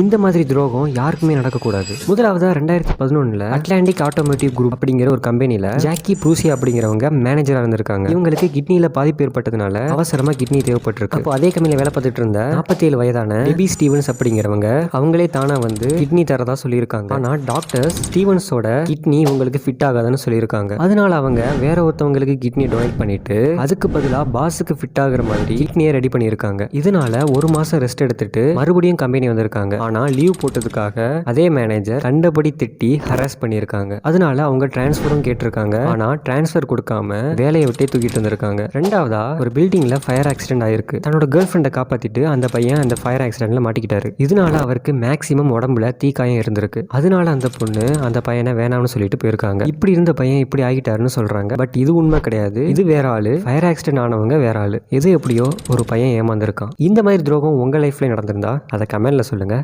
இந்த மாதிரி துரோகம் யாருக்குமே நடக்கக்கூடாது. முதலாவதா ரெண்டாயிரத்தி பதினொன்னுல அட்லாண்டிக் ஆட்டோமோட்டிவ் குரூப் அப்படிங்கிற ஒரு கம்பெனில ஜாக்கி ப்ரூசி அப்படிங்கிறவங்க மேனேஜரா இருந்திருக்காங்க. இவங்களுக்கு கிட்னியில பாதிப்பு ஏற்பட்டதுனால அவசரமா கிட்னி தேவைப்பட்டிருக்கு. அப்போ அதே கம்பெனில வேலை பார்த்துட்டு இருந்த 47 வயதான டெபி ஸ்டீவன்ஸ் அப்படிங்கிறவங்க அவங்களே தானா வந்து கிட்னி தரதா சொல்லியிருக்காங்க. ஆனா டாக்டர்ஸ் ஸ்டீவன்ஸோட கிட்னி உங்களுக்கு ஃபிட் ஆகாதுன்னு சொல்லியிருக்காங்க. அதனால அவங்க வேற ஒருத்தவங்களுக்கு கிட்னி டொனேட் பண்ணிட்டு அதுக்கு பதிலா பாஸுக்கு ஃபிட் ஆகுற மாதிரி கிட்னியை ரெடி பண்ணியிருக்காங்க. இதனால ஒரு மாசம் ரெஸ்ட் எடுத்துட்டு மறுபடியும் கம்பெனி வந்திருக்காங்க. ஆனா லீவ் போட்டதுக்காக அதே மேனேஜர் கண்டபடி திட்டி ஹராஸ் பண்ணியிருக்காங்க. அதனால அவங்க டிரான்ஸ்ஃபரும் கேட்டிருக்காங்க. ஆனா டிரான்ஸ்ஃபர் கொடுக்காம வேலையை விட்டே தூக்கிட்டு வந்திருக்காங்க. ரெண்டாவதா ஒரு பில்டிங்ல ஃபயர் ஆக்சிடென்ட் ஆயிருக்கு. தன்னோட கேர்ள் ஃப்ரெண்டை காப்பாத்திட்டு அந்த பையன் அந்த ஃபயர் ஆக்சிடென்ட்ல மாட்டிக்கிட்டாரு. இதனால அவருக்கு மேக்சிமம் உடம்புல தீக்காயம் இருந்திருக்கு. அதனால அந்த பொண்ணு அந்த பையனை வேணாம்னு சொல்லிட்டு போயிருக்காங்க. இப்படி இருந்த பையன் இப்படி ஆகிட்டாருன்னு சொல்றாங்க. பட் இது உண்மை கிடையாது. இது வேற ஆளு. ஃபயர் ஆக்சிடென்ட் ஆனவங்க வேற ஆளு. எது எப்படியோ ஒரு பையன் ஏமாந்துருக்கான். இந்த மாதிரி துரோகம் உங்க லைஃப்ல நடந்திருந்தா அதை கமெண்ட்ல சொல்லுங்க.